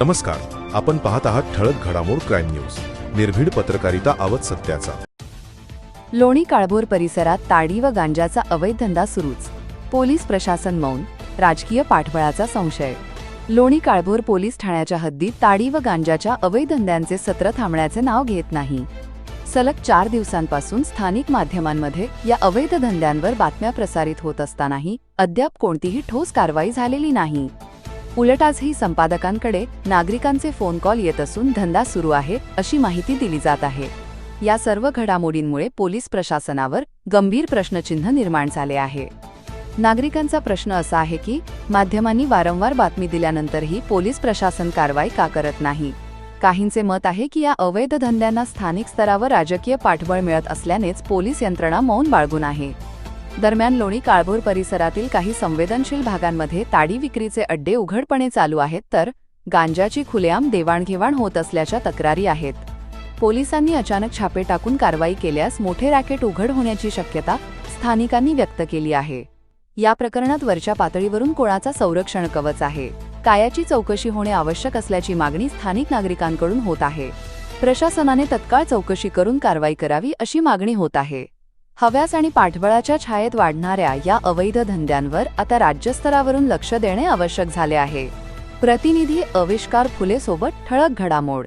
नमस्कार. आपण पाहत आहात ठळक घडामोड क्राईम न्यूज. निर्भीड पत्रकारिता आवत सत्याचा. लोणी काळभोर परिसरात ताडी व गांजाचा अवैध धंदा सुरूच. पोलीस प्रशासन मौन राजकीय पाठबळाचा संशय. लोणी काळभोर पोलीस ठाण्याच्या हद्दीत ताडी व गांजाच्या अवैध धंद्यांचे सत्र थांबण्याचे नाव घेत नाही. सलग चार दिवसांपासून स्थानिक माध्यमांमध्ये या अवैध धंद्यांवर बातम्या प्रसारित होत असतानाही अद्याप कोणतीही ठोस कारवाई झालेली नाही. उलट आजही संपादकांकडे नागरिकांचे फोन कॉल येत असून धंदा सुरू आहे अशी माहिती दिली जात आहे. या सर्व घडामोडींमुळे पोलीस प्रशासनावर गंभीर प्रश्नचिन्ह निर्माण झाले आहे. नागरिकांचा प्रश्न असा आहे की माध्यमांनी वारंवार बातमी दिल्यानंतरही पोलीस प्रशासन कारवाई का करत नाही? काहींचे मत आहे की या अवैध धंद्यांना स्थानिक स्तरावर राजकीय पाठबळ मिळत असल्यानेच पोलीस यंत्रणा मौन बाळगून आहे. दरम्यान लोणी काळभोर परिसरातील काही संवेदनशील भागांमध्ये ताडी विक्रीचे अड्डे उघडपणे चालू आहेत तर गांजाची खुलेआम देवाणघेवाण होत असल्याच्या तक्रारी आहेत. पोलिसांनी अचानक छापे टाकून कारवाई केल्यास मोठे रॅकेट उघड होण्याची शक्यता स्थानिकांनी व्यक्त केली आहे. या प्रकरणात वरच्या पातळीवरून कोणाचा संरक्षण कवच आहे? कायाची चौकशी होणे आवश्यक असल्याची मागणी स्थानिक नागरिकांकडून होत आहे. प्रशासनाने तत्काळ चौकशी करून कारवाई करावी अशी मागणी होत आहे. हव्यास आणि पाठबळाच्या छायेत वाढणाऱ्या या अवैध धंद्यांवर आता राज्यस्तरावरून लक्ष देणे आवश्यक झाले आहे. प्रतिनिधी अविष्कार फुलेसोबत ठळक घडामोड.